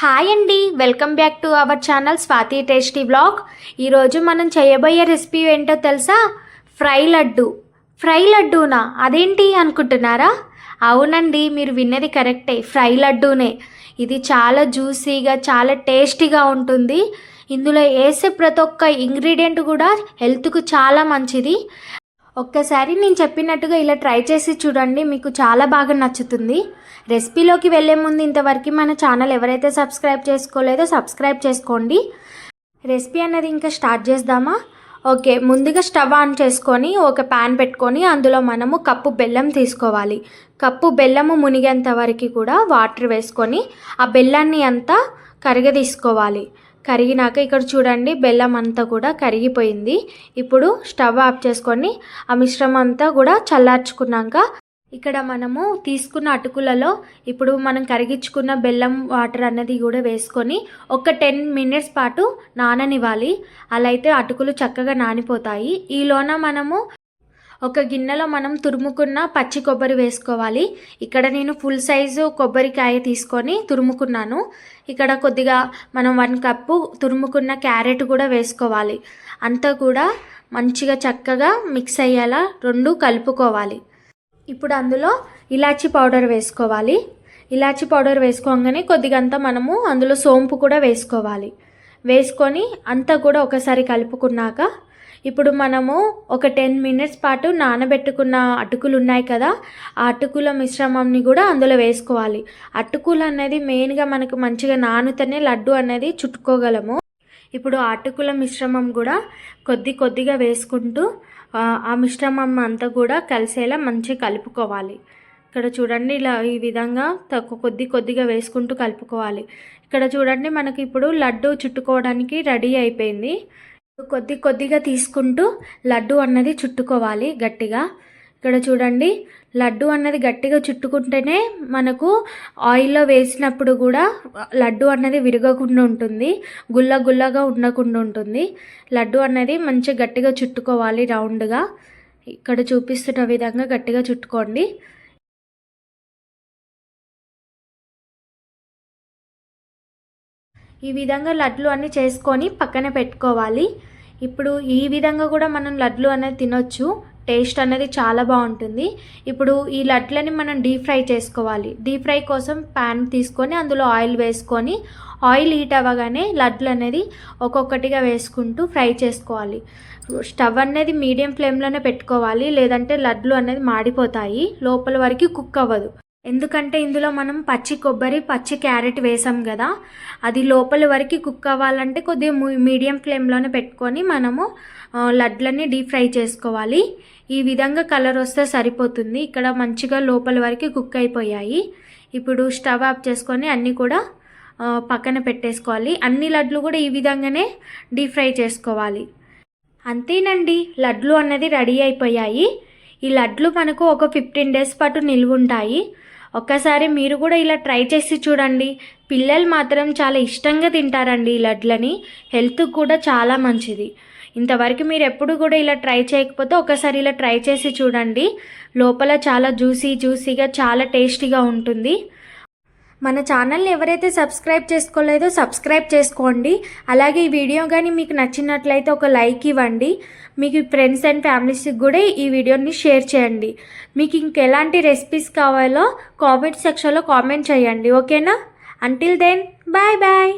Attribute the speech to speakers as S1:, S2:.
S1: Hi అండి welcome back to our channel Swathi tasty blog. ఈరోజు మనం చేయబోయే రెసిపీ ఏంటో తెలుసా? ఫ్రై లడ్డు. ఫ్రై లడ్డూనా? అదేంటి అనుకుంటున్నారా? అవునండి మీరు విన్నది కరెక్టే. ఫ్రై లడ్డూనే. ఇది చాలా జ్యూసీగా చాలా టేస్టీగా ఉంటుంది. ఇందులో వేసే ప్రతి ఒక్క ఇంగ్రీడియంట్ కూడా హెల్త్కు చాలా మంచిది. ఒక్కసారి నేను చెప్పినట్టుగా ఇలా ట్రై చేసి చూడండి మీకు చాలా బాగా నచ్చుతుంది. రెసిపీలోకి వెళ్ళే ముందు ఇంతవరకు మన ఛానల్ ఎవరైతే సబ్స్క్రైబ్ చేసుకోలేదో సబ్స్క్రైబ్ చేసుకోండి. రెసిపీ అనేది ఇంకా స్టార్ట్ చేద్దామా? ఓకే ముందుగా స్టవ్ ఆన్ చేసుకొని ఒక ప్యాన్ పెట్టుకొని అందులో మనము కప్పు బెల్లం తీసుకోవాలి. కప్పు బెల్లము మునిగేంత వరకు కూడా వాటర్ వేసుకొని ఆ బెల్లాన్ని అంతా కరిగదీసుకోవాలి. కరిగినాక ఇక్కడ చూడండి బెల్లం అంతా కూడా కరిగిపోయింది. ఇప్పుడు స్టవ్ ఆఫ్ చేసుకొని ఆ మిశ్రమం అంతా కూడా చల్లార్చుకున్నాక ఇక్కడ మనము తీసుకున్న అటుకులలో ఇప్పుడు మనం కరిగించుకున్న బెల్లం వాటర్ అన్నది కూడా వేసుకొని ఒక టెన్ మినిట్స్ పాటు నాననివ్వాలి. అలా అయితే అటుకులు చక్కగా నానిపోతాయి. ఈలోన మనము ఒక గిన్నెలో మనం తురుముకున్న పచ్చి కొబ్బరి వేసుకోవాలి. ఇక్కడ నేను ఫుల్ సైజు కొబ్బరికాయ తీసుకొని తురుముకున్నాను. ఇక్కడ కొద్దిగా మనం వన్ కప్పు తురుముకున్న క్యారెట్ కూడా వేసుకోవాలి. అంతా కూడా మంచిగా చక్కగా మిక్స్ అయ్యేలా రెండు కలుపుకోవాలి. ఇప్పుడు అందులో ఇలాచీ పౌడర్ వేసుకోవాలి. ఇలాచీ పౌడర్ వేసుకోగానే కొద్దిగా అంతా మనము అందులో సోంపు కూడా వేసుకోవాలి. వేసుకొని అంతా కూడా ఒకసారి కలుపుకున్నాక ఇప్పుడు మనము ఒక టెన్ మినిట్స్ పాటు నానబెట్టుకున్న అటుకులు ఉన్నాయి కదా ఆ అటుకుల మిశ్రమంని కూడా అందులో వేసుకోవాలి. అటుకులు అనేది మెయిన్గా మనకు మంచిగా నానుతనే లడ్డు అనేది చుట్టుకోగలము. ఇప్పుడు అటుకుల మిశ్రమం కూడా కొద్ది కొద్దిగా వేసుకుంటూ ఆ మిశ్రమం అంతా కూడా కలిసేలా మంచిగా కలుపుకోవాలి. ఇక్కడ చూడండి ఇలా ఈ విధంగా తక్కువ కొద్ది కొద్దిగా వేసుకుంటూ కలుపుకోవాలి. ఇక్కడ చూడండి మనకి ఇప్పుడు లడ్డు చుట్టుకోవడానికి రెడీ అయిపోయింది. కొద్ది కొద్దిగా తీసుకుంటూ లడ్డు అన్నది చుట్టుకోవాలి గట్టిగా. ఇక్కడ చూడండి లడ్డు అన్నది గట్టిగా చుట్టుకుంటేనే మనకు ఆయిల్లో వేసినప్పుడు కూడా లడ్డు అన్నది విరగకుండా ఉంటుంది గుల్ల గుల్లగా ఉండకుండా ఉంటుంది. లడ్డు అన్నది మంచిగా గట్టిగా చుట్టుకోవాలి రౌండ్గా. ఇక్కడ చూపిస్తున్న విధంగా గట్టిగా చుట్టుకోండి. ఈ విధంగా లడ్లు అన్నీ చేసుకొని పక్కన పెట్టుకోవాలి. ఇప్పుడు ఈ విధంగా కూడా మనం లడ్లు అనేది తినొచ్చు. టేస్ట్ అనేది చాలా బాగుంటుంది. ఇప్పుడు ఈ లడ్లని మనం డీప్ ఫ్రై చేసుకోవాలి. డీప్ ఫ్రై కోసం ప్యాన్ తీసుకొని అందులో ఆయిల్ వేసుకొని ఆయిల్ హీట్ అవ్వగానే లడ్లు అనేది ఒక్కొక్కటిగా వేసుకుంటూ ఫ్రై చేసుకోవాలి. స్టవ్ అనేది మీడియం ఫ్లేమ్లోనే పెట్టుకోవాలి. లేదంటే లడ్లు అనేది మాడిపోతాయి. లోపల వరకు కుక్ అవ్వదు. ఎందుకంటే ఇందులో మనం పచ్చి కొబ్బరి పచ్చి క్యారెట్ వేసాం కదా. అది లోపల వరకు కుక్ అవ్వాలంటే కొద్దిగా మీడియం ఫ్లేమ్లోనే పెట్టుకొని మనము లడ్లని డీప్ ఫ్రై చేసుకోవాలి. ఈ విధంగా కలర్ వస్తే సరిపోతుంది. ఇక్కడ మంచిగా లోపల వరకు కుక్ అయిపోయాయి. ఇప్పుడు స్టవ్ ఆఫ్ చేసుకొని అన్నీ కూడా పక్కన పెట్టేసుకోవాలి. అన్ని లడ్లు కూడా ఈ విధంగానే డీప్ ఫ్రై చేసుకోవాలి. అంతేనండి. లడ్లు అన్నది రెడీ అయిపోయాయి. ఈ లడ్లు మనకు ఒక ఫిఫ్టీన్ డేస్ పాటు నిల్వుంటాయి. ఒక్కసారి మీరు కూడా ఇలా ట్రై చేసి చూడండి. పిల్లలు మాత్రం చాలా ఇష్టంగా తింటారండి ఈ లడ్లని. హెల్త్కి కూడా చాలా మంచిది. ఇంతవరకు మీరు ఎప్పుడు కూడా ఇలా ట్రై చేయకపోతే ఒకసారి ఇలా ట్రై చేసి చూడండి. లోపల చాలా జ్యూసీ జ్యూసీగా చాలా టేస్టీగా ఉంటుంది. మన ఛానల్ని ఎవరైతే సబ్స్క్రైబ్ చేసుకోలేదో సబ్స్క్రైబ్ చేసుకోండి. అలాగే ఈ వీడియో కానీ మీకు నచ్చినట్లయితే ఒక లైక్ ఇవ్వండి. మీకు ఫ్రెండ్స్ అండ్ ఫ్యామిలీస్కి కూడా ఈ వీడియోని షేర్ చేయండి. మీకు ఇంకెలాంటి రెసిపీస్ కావాలో కామెంట్ సెక్షన్లో కామెంట్ చేయండి. ఓకేనా? Until then bye bye